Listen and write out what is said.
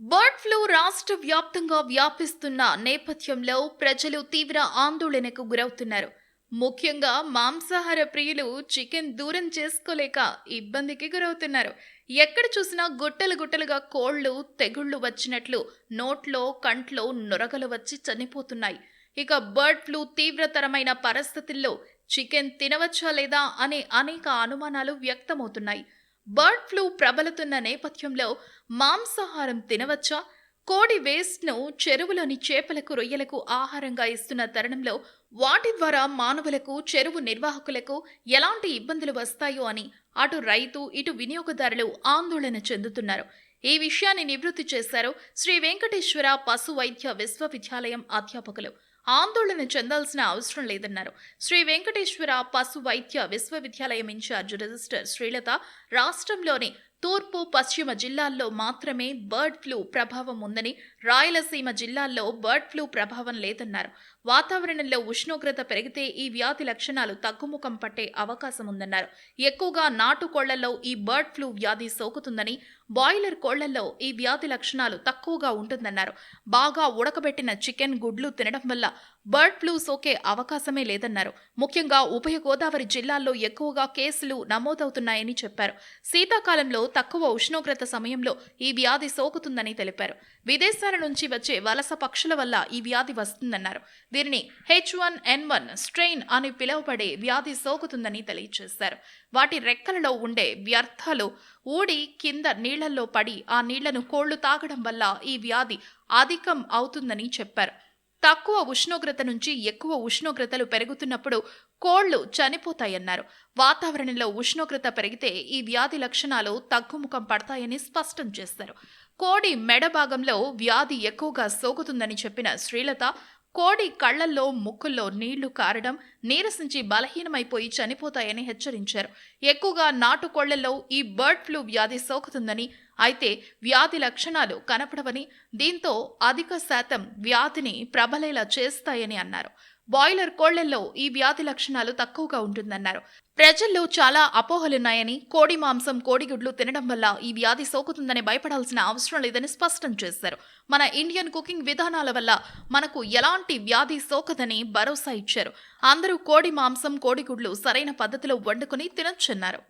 Bird flu రాష్ట్ర వ్యాప్తంగా వ్యాపిస్తున్న నేపథ్యంలో ప్రజలు తీవ్ర ఆందోళనకు గురవుతున్నారు. ముఖ్యంగా మాంసాహార ప్రియులు చికెన్ దూరం చేసుకోలేక ఇబ్బందికి గురవుతున్నారు. ఎక్కడ చూసినా గుట్టలు గుట్టలుగా కోళ్ళు తెగుళ్ళు వచ్చినట్లు నోట్లో కంట్లో నొరగలు వచ్చి చనిపోతున్నాయి. ఇక బర్డ్ ఫ్లూ తీవ్రతరమైన పరిస్థితుల్లో చికెన్ తినవచ్చా లేదా అనే అనేక అనుమానాలు వ్యక్తమవుతున్నాయి. బర్డ్ ఫ్లూ ప్రబలుతున్న నేపథ్యంలో మాంసాహారం తినవచ్చా? కోడి వేస్ట్ను చెరువులోని చేపలకు రొయ్యలకు ఆహారంగా ఇస్తున్న తరుణంలో వాటి ద్వారా మానవులకు చెరువు నిర్వాహకులకు ఎలాంటి ఇబ్బందులు వస్తాయో అని అటు రైతు ఇటు వినియోగదారులు ఆందోళన చెందుతున్నారు. ఈ విషయాన్ని నివృత్తి చేశారు శ్రీ వెంకటేశ్వర పశు వైద్య విశ్వవిద్యాలయం అధ్యాపకులు. ఆందోళన చెందాల్సిన అవసరం లేదన్నారు. శ్రీ వెంకటేశ్వర పశు వైద్య విశ్వవిద్యాలయం ఇన్ఛార్జ్ రిజిస్టర్ శ్రీలత రాష్ట్రంలోని తూర్పు పశ్చిమ జిల్లాల్లో మాత్రమే బర్డ్ ఫ్లూ ప్రభావం ఉందని రాయలసీమ జిల్లాల్లో బర్డ్ ఫ్లూ ప్రభావం లేదన్నారు. వాతావరణంలో ఉష్ణోగ్రత పెరిగితే ఈ వ్యాధి లక్షణాలు తగ్గుముఖం పట్టే అవకాశం ఉందన్నారు ఎక్కువగా నాటు కోళ్ళలో ఈ బర్డ్ ఫ్లూ వ్యాధి సోకుతుందని బాయిలర్ కోళ్ళలో ఈ వ్యాధి లక్షణాలు తక్కువగా ఉంటుందన్నారు. బాగా ఉడకబెట్టిన చికెన్ గుడ్లు తినడం వల్ల బర్డ్ ఫ్లూ సోకే అవకాశమే లేదన్నారు. ముఖ్యంగా ఉభయ గోదావరి జిల్లాల్లో ఎక్కువగా కేసులు నమోదవుతున్నాయని చెప్పారు. శీతాకాలంలో తక్కువ ఉష్ణోగ్రత సమయంలో ఈ వ్యాధి సోకుతుందని తెలిపారు. విదేశాల నుంచి వచ్చే వలస పక్షుల వల్ల ఈ వ్యాధి వస్తుందన్నారు. దీనిని H one N one strain అని పిలువబడే వ్యాధి సోకుతుందని తెలియజేశారు వాటి రెక్కలలో ఉండే వ్యర్థాలు ఊడి కింద నీళ్ళలో పడి ఆ నీళ్ళను కోళ్ళు తాగడం వల్ల ఈ వ్యాధి అధికం అవుతుందని చెప్పారు. తక్కువ ఉష్ణోగ్రత నుంచి ఎక్కువ ఉష్ణోగ్రతలు పెరుగుతున్నప్పుడు కోళ్ళు చనిపోతాయన్నారు. వాతావరణంలో ఉష్ణోగ్రత పెరిగితే ఈ వ్యాధి లక్షణాలు తగ్గుముఖం పడతాయని స్పష్టం చేశారు. కోడి మెడ భాగంలో వ్యాధి ఎక్కువగా సోకుతుందని చెప్పిన శ్రీలత కోడి కళ్ళల్లో ముక్కుల్లో నీళ్ళు కారడం నీరసించి బలహీనమైపోయి చనిపోతాయని హెచ్చరించారు. ఎక్కువగా నాటుకోళ్ళలో ఈ బర్డ్ ఫ్లూ వ్యాధి సోకుతుందని అయితే వ్యాధి లక్షణాలు కనపడవని దీంతో అధిక శాతం వ్యాధిని ప్రబలేలా చేస్తాయని అన్నారు. బాయిలర్ కోళ్ళల్లో ఈ వ్యాధి లక్షణాలు తక్కువగా ఉంటుందన్నారు. ప్రజల్లో చాలా అపోహలున్నాయని కోడి మాంసం కోడిగుడ్లు తినడం వల్ల ఈ వ్యాధి సోకుతుందని భయపడాల్సిన అవసరం లేదని స్పష్టం చేశారు. మన ఇండియన్ కుకింగ్ విధానాల వల్ల మనకు ఎలాంటి వ్యాధి సోకదని భరోసా ఇచ్చారు. అందరూ కోడి మాంసం కోడిగుడ్లు సరైన పద్ధతిలో వండుకుని తినొచ్చన్నారు.